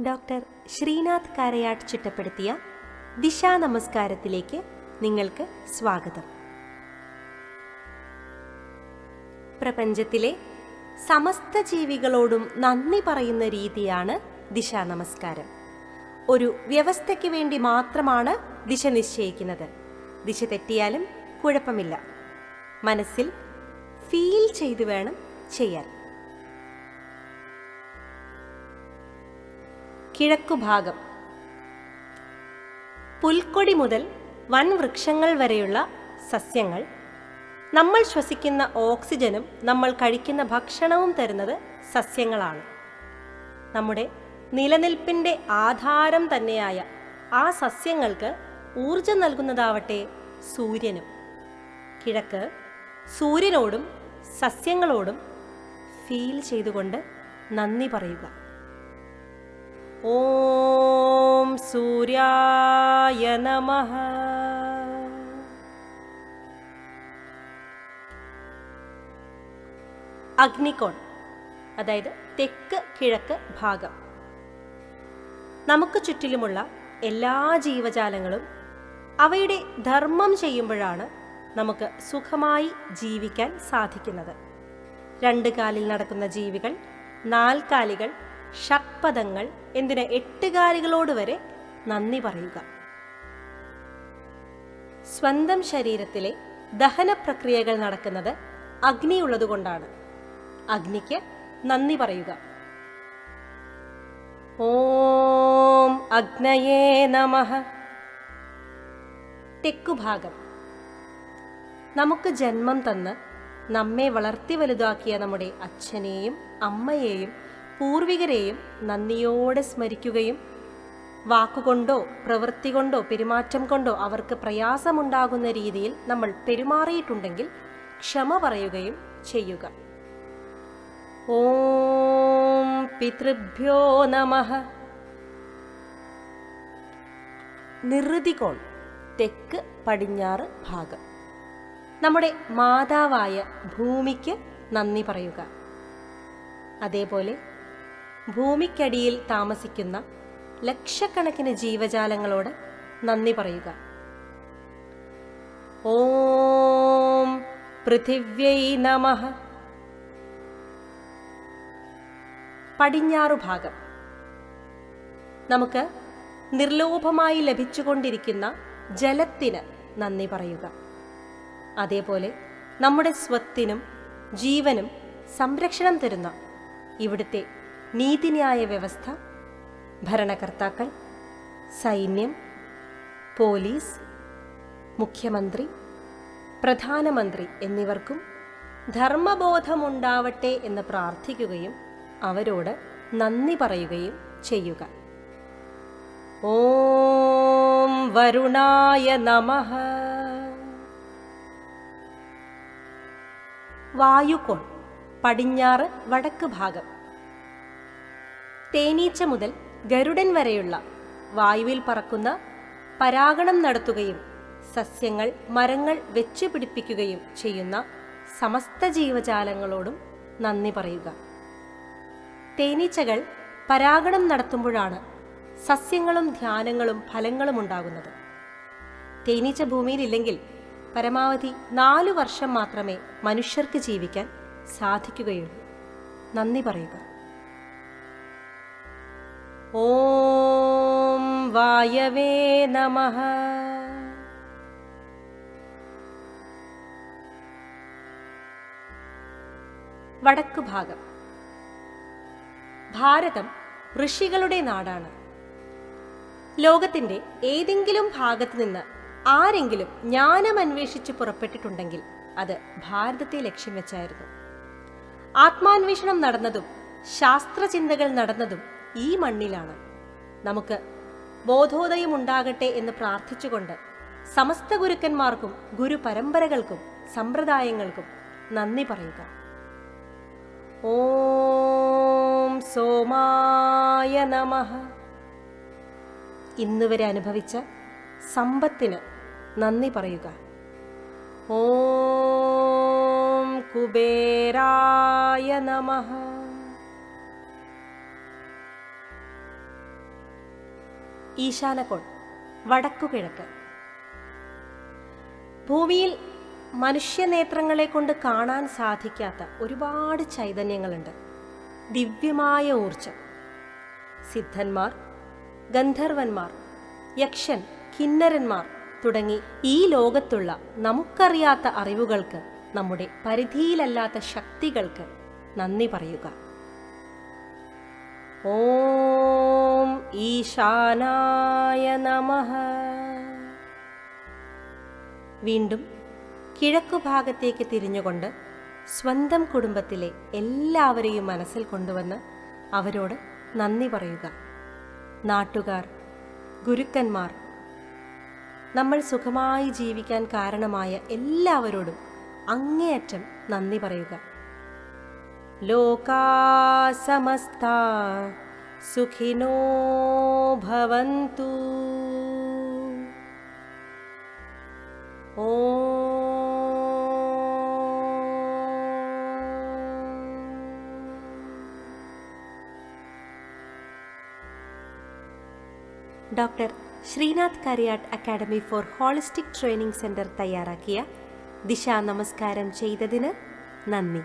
Doctor Sreenath കാരയാട്ട് ചിട്ടപ്പെടുത്തിയ ദിശാ നമസ്കാരത്തിലേക്ക് നിങ്ങൾക്ക് സ്വാഗതം. പ്രപഞ്ചത്തിലെ സമസ്ത ജീവികളോടും നന്ദി പറയുന്ന രീതിയാണ് ദിശാ നമസ്കാരം. ഒരു വ്യവസ്ഥയ്ക്ക് വേണ്ടി മാത്രമാണ് ദിശ നിശ്ചയിക്കുന്നത്. ദിശ തെറ്റിയാലും കുഴപ്പമില്ല. മനസ്സിൽ ഫീൽ ചെയ്തു വേണം ചെയ്യാൻ. കിഴക്കുഭാഗം. പുൽക്കൊടി മുതൽ വൻ വൃക്ഷങ്ങൾ വരെയുള്ള സസ്യങ്ങൾ. നമ്മൾ ശ്വസിക്കുന്ന ഓക്സിജനും നമ്മൾ കഴിക്കുന്ന ഭക്ഷണവും തരുന്നത് സസ്യങ്ങളാണ്. നമ്മുടെ നിലനിൽപ്പിന്റെ ആധാരം തന്നെയായ ആ സസ്യങ്ങൾക്ക് ഊർജം നൽകുന്നതാവട്ടെ സൂര്യനും. കിഴക്ക് സൂര്യനോടും സസ്യങ്ങളോടും ഫീൽ ചെയ്തുകൊണ്ട് നന്ദി പറയുക. ഓം സൂര്യായ നമഃ. അഗ്നികോൺ അതായത് തെക്ക് കിഴക്ക് ഭാഗം. നമുക്ക് ചുറ്റിലുമുള്ള എല്ലാ ജീവജാലങ്ങളും അവയുടെ ധർമ്മം ചെയ്യുമ്പോഴാണ് നമുക്ക് സുഖമായി ജീവിക്കാൻ സാധിക്കുന്നത്. രണ്ട് കാലിൽ നടക്കുന്ന ജീവികൾ നാൽക്കാലികൾ ഷഡ്പദങ്ങൾ എന്തിന് എട്ടുകാലികളോട് വരെ നന്ദി പറയുക. സ്വന്തം ശരീരത്തിലെ ദഹന പ്രക്രിയകൾ നടക്കുന്നത് അഗ്നിയുള്ളതുകൊണ്ടാണ് അഗ്നിക്ക് നന്ദി പറയുക. ഓം അഗ്നയേ നമഃ. തെക്കുഭാഗം. നമുക്ക് ജന്മം തന്ന് നമ്മെ വളർത്തി വലുതാക്കിയ നമ്മുടെ അച്ഛനെയും അമ്മയെയും പൂർവികരെയും നന്ദിയോടെ സ്മരിക്കുകയും വാക്കുകൊണ്ടോ പ്രവൃത്തി കൊണ്ടോ പെരുമാറ്റം കൊണ്ടോ അവർക്ക് പ്രയാസമുണ്ടാകുന്ന രീതിയിൽ നമ്മൾ പെരുമാറിയിട്ടുണ്ടെങ്കിൽ ക്ഷമ പറയുകയും ചെയ്യുക. ഓം പിതൃഭ്യോ നമ. നിർതികോൺ തെക്ക് പടിഞ്ഞാറ് ഭാഗം. നമ്മുടെ മാതാവായ ഭൂമിക്ക് നന്ദി പറയുക. അതേപോലെ ഭൂമിക്കടിയിൽ താമസിക്കുന്ന ലക്ഷക്കണക്കിന് ജീവജാലങ്ങളോട് നന്ദി പറയുക. ഓം പൃഥിവ്യൈ നമ. പടിഞ്ഞാറു ഭാഗം. നമുക്ക് നിർലോഭമായി ലഭിച്ചുകൊണ്ടിരിക്കുന്ന ജലത്തിന് നന്ദി പറയുക. അതേപോലെ നമ്മുടെ സ്വത്തിനും ജീവനും സംരക്ഷണം തരുന്ന ഇവിടുത്തെ നീതിന്യായ വ്യവസ്ഥ ഭരണകർത്താക്കൾ സൈന്യം പോലീസ് മുഖ്യമന്ത്രി പ്രധാനമന്ത്രി എന്നിവർക്കും ധർമ്മബോധമുണ്ടാവട്ടെ എന്ന് പ്രാർത്ഥിക്കുകയും അവരോട് നന്ദി പറയുകയും ചെയ്യുക. ഓം വരുണായ നമ. വായുകോൺ പടിഞ്ഞാറ് വടക്ക് ഭാഗം. തേനീച്ച മുതൽ ഗരുഡൻ വരെയുള്ള വായുവിൽ പറക്കുന്ന പരാഗണം നടത്തുകയും സസ്യങ്ങൾ മരങ്ങൾ വെച്ച് പിടിപ്പിക്കുകയും ചെയ്യുന്ന സമസ്ത ജീവജാലങ്ങളോടും നന്ദി പറയുക. തേനീച്ചകൾ പരാഗണം നടത്തുമ്പോഴാണ് സസ്യങ്ങളും ധ്യാനങ്ങളും ഫലങ്ങളും ഉണ്ടാകുന്നത്. തേനീച്ച ഭൂമിയിലില്ലെങ്കിൽ പരമാവധി നാലു വർഷം മാത്രമേ മനുഷ്യർക്ക് ജീവിക്കാൻ സാധിക്കുകയുള്ളൂ. നന്ദി പറയുക. ഓം വായവേ നമഃ. വടക്ക് ഭാഗം. ഭാരതം ഋഷികളുടെ നാടാണ്. ലോകത്തിന്റെ ഏതെങ്കിലും ഭാഗത്ത് നിന്ന് ആരെങ്കിലും ജ്ഞാനം അന്വേഷിച്ച് പുറപ്പെട്ടിട്ടുണ്ടെങ്കിൽ അത് ഭാരതത്തെ ലക്ഷ്യം വെച്ചായിരുന്നു. ആത്മാന്വേഷണം നടന്നതും ശാസ്ത്രചിന്തകൾ നടന്നതും ഈ മണ്ണിലാണ്. നമുക്ക് ബോധോദയം ഉണ്ടാകട്ടെ എന്ന് പ്രാർത്ഥിച്ചുകൊണ്ട് സമസ്ത ഗുരുക്കന്മാർക്കും ഗുരു പരമ്പരകൾക്കും സമ്പ്രദായങ്ങൾക്കും നന്ദി പറയുക. ഓം സോമായ നമഃ. ഇന്നുവരെ അനുഭവിച്ച സമ്പത്തിന് നന്ദി പറയുക. ഓം കുബേരായ നമഃ. ഈശാനകോൺ വടക്കുകിഴക്ക്. ഭൂമിയിൽ മനുഷ്യനേത്രങ്ങളെ കൊണ്ട് കാണാൻ സാധിക്കാത്ത ഒരുപാട് ചൈതന്യങ്ങളുണ്ട്. ദിവ്യമായ ഊർജം സിദ്ധന്മാർ ഗന്ധർവന്മാർ യക്ഷൻ കിന്നരന്മാർ തുടങ്ങി ഈ ലോകത്തുള്ള നമുക്കറിയാത്ത അറിവുകൾക്ക് നമ്മുടെ പരിധിയിലല്ലാത്ത ശക്തികൾക്ക് നന്ദി പറയുക. ഓം ഈശാനായ നമ. വീണ്ടും കിഴക്കു ഭാഗത്തേക്ക് തിരിഞ്ഞുകൊണ്ട് സ്വന്തം കുടുംബത്തിലെ എല്ലാവരെയും മനസ്സിൽ കൊണ്ടുവന്ന് അവരോട് നന്ദി പറയുക. നാട്ടുകാർ ഗുരുക്കന്മാർ നമ്മൾ സുഖമായി ജീവിക്കാൻ കാരണമായ എല്ലാവരോടും അങ്ങേയറ്റം നന്ദി പറയുക. ലോകാ സമസ്ത സുഖിനോ ഭവന്തു doctor Srinath Kariyat academy for holistic training centre തയ്യാറാക്കിയ ദിശാ നമസ്കാരം ചെയ്തതിന് നന്ദി